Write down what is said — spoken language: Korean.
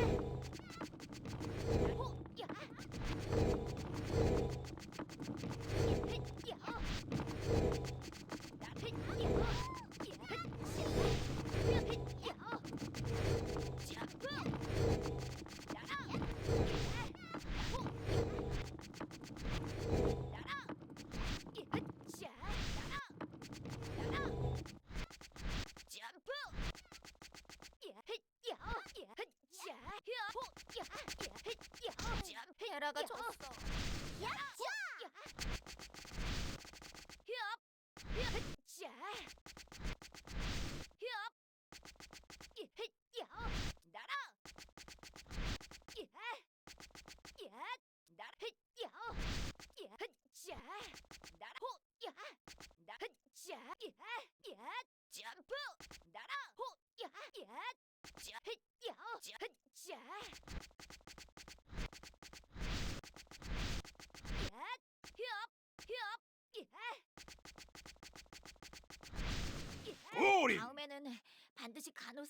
Hey! 헤라가 졌어. 점프! 날아! 호! 야! 야! 자! 자. 야, 협, 협, 야. 야. 우리! 다음에는 반드시 간호사